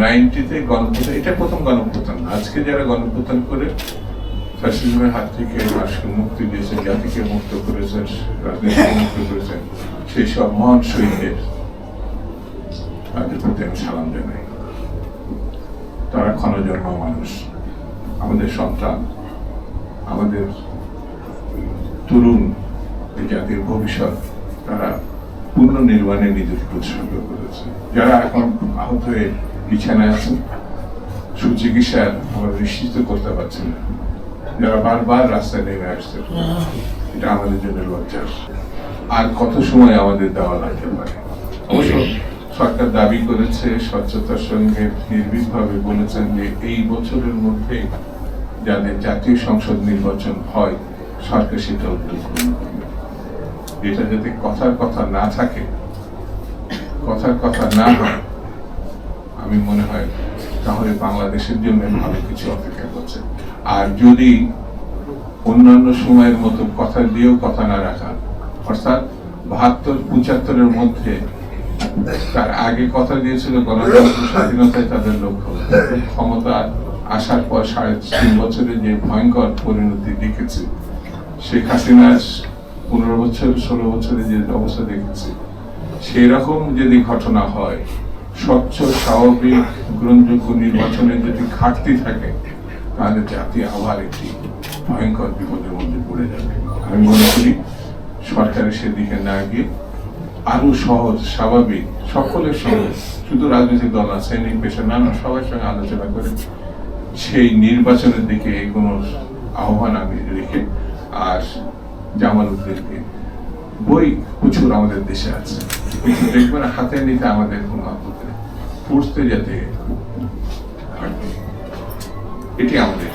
নাইনটিতে গণপ্রধান এটা প্রথম গণপ্রধান আজকে যারা গণপ্রধান করে ফ্যাসিজমের হাত থেকে রাষ্ট্রকে মুক্তি দিয়েছেন জাতিকে মুক্ত করেছেন রাজনীতিকে মুক্ত করেছেন সেই সব মহান শহীদদের তাদের প্রতি আমি সালাম জানাই। তারা ক্ষণজন্ম মানুষ, আমাদের সন্তান, আমাদের তরুণ, এই জাতির ভবিষ্যৎ, তারা পুনর্নির্মাণে নির্মাণে নিজেকে উৎসর্গ করেছে। যারা এখন আহত হয়ে বিছানায় আছেন। সুচিকিৎসা আমরা নিশ্চিত করতে পারছি না। যারা বারবার রাস্তায় নেমে আসছে, এটা আমাদের জন্য লজ্জা। আর কত সময় আমাদের দেওয়া লাগতে পারে? অবশ্য সরকার দাবি করেছে, স্বচ্ছতার সঙ্গে নির্ভীকভাবে বলেছেন যে এই বছরের মধ্যে যাদের জাতীয় সংসদ নির্বাচন হয়, সরকার সেটা উদ্যোগ এটা যাতে কথার কথা না থাকে, কথার কথা না হয় আমি মনে হয় তাহলে বাংলাদেশের জন্য ভালো কিছু অপেক্ষা করছে। আর যদি অন্যান্য সময়ের মতো কথা দিয়েও কথা না রাখা, অর্থাৎ বাহাত্তর, পঁচাত্তরের মধ্যে তার আগে কথা দিয়েছিল গণতন্ত্র, স্বাধীনতায় তাদের লক্ষ্য ক্ষমতা আসার পর সাড়ে তিন বছরে যে ভয়ঙ্কর পরিণতি দেখেছি, শেখ হাসিনার পনেরো বছর, ষোলো বছরে যে অবস্থা দেখেছি সেই রকম যদি ঘটনা হয় স্বচ্ছ, স্বাভাবিক, গ্রহণযোগ্য নির্বাচনের যদি ঘাটতি থাকে, তাহলে জাতি আবার একটি ভয়ঙ্কর বিপদের মধ্যে পড়ে যাবে। আমি মনে করি সরকারের সেদিকে না গিয়ে আরও সহজ, স্বাভাবিক, সকলের সঙ্গে, শুধু রাজনৈতিক দল না, সৈনিক পেশা, নানা সবার সঙ্গে আলোচনা করে সেই নির্বাচনের দিকে এগোনোর আহ্বান আমি রেখে আর জামাল উদ্দিনকে বই প্রচুর আমাদের দেশে আছে। দেখবেন হাতে নিতে আমাদের কোনো আপত্তি নেই। পড়তে যাতে এটি আমাদের